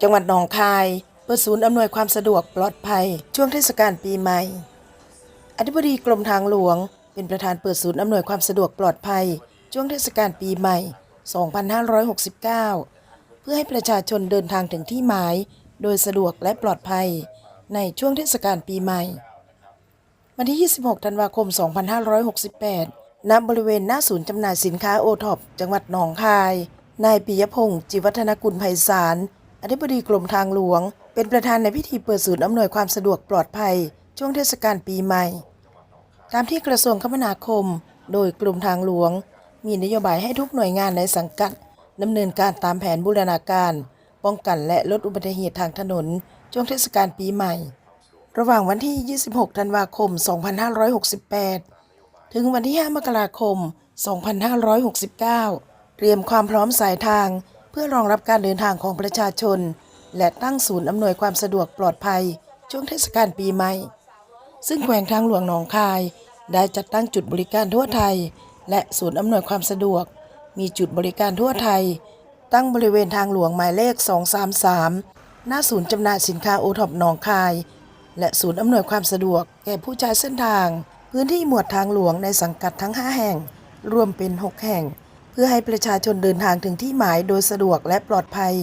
จังหวัดหนองคาย เปิดศูนย์อำนวยความสะดวกปลอดภัย ช่วงเทศกาลปีใหม่ อธิบดีกรมทางหลวง เป็นประธานเปิดศูนย์อำนวยความสะดวกปลอดภัย ช่วงเทศกาลปีใหม่ 2569 เพื่อให้ประชาชนเดินทางถึงที่หมาย โดยสะดวกและปลอดภัย ในช่วงเทศกาลปีใหม่ วันที่ 26 ธันวาคม 2568 ณ บริเวณหน้าศูนย์จำหน่ายสินค้าโอท็อปจังหวัดหนองคาย นายปิยพงศ์จิวัฒนกุลไพศาล อธิบดีกรมทางหลวง เป็นประธานในพิธีเปิดศูนย์อำนวยความสะดวกปลอดภัย ช่วงเทศกาลปีใหม่ ตามที่กระทรวงคมนาคม โดยกรมทางหลวง มีนโยบายให้ทุกหน่วยงานในสังกัดดำเนินการตามแผนบูรณาการ ป้องกันและลดอุบัติเหตุทางถนน ช่วงเทศกาลปีใหม่ ระหว่างวันที่ 26 ธันวาคม 2568 ถึงวันที่ 5 มกราคม 2569 เตรียมความพร้อมสายทาง พื่อรองรับการเดินทางของประชาชน และตั้งศูนย์อำนวยความสะดวกปลอดภัย ช่วงเทศกาลปีใหม่ ซึ่งแขวงทางหลวงหนองคาย ได้จัดตั้งจุดบริการทั่วไทย และศูนย์อำนวยความสะดวก มีจุดบริการทั่วไทย ตั้งบริเวณทางหลวงหมายเลข 233 หน้าศูนย์จำหน่ายสินค้าโอท็อปหนองคาย และศูนย์อำนวยความสะดวก แก่ผู้ใช้เส้นทาง พื้นที่หมวดทางหลวงในสังกัดทั้ง 5 แห่ง รวมเป็น 6 แห่ง พื่อให้ประชาชนเดินทางถึงที่หมายโดยสะดวกและปลอดภัย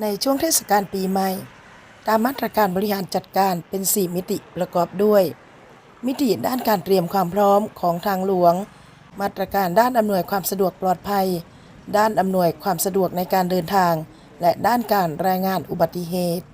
ในช่วงเทศกาลปีใหม่ ตามมาตรการบริหารจัดการเป็น 4 มิติประกอบด้วย มิติด้านการเตรียมความพร้อมของทางหลวง มาตรการด้านอำนวยความสะดวกปลอดภัย ด้านอำนวยความสะดวกในการเดินทาง และด้านการรายงานอุบัติเหตุ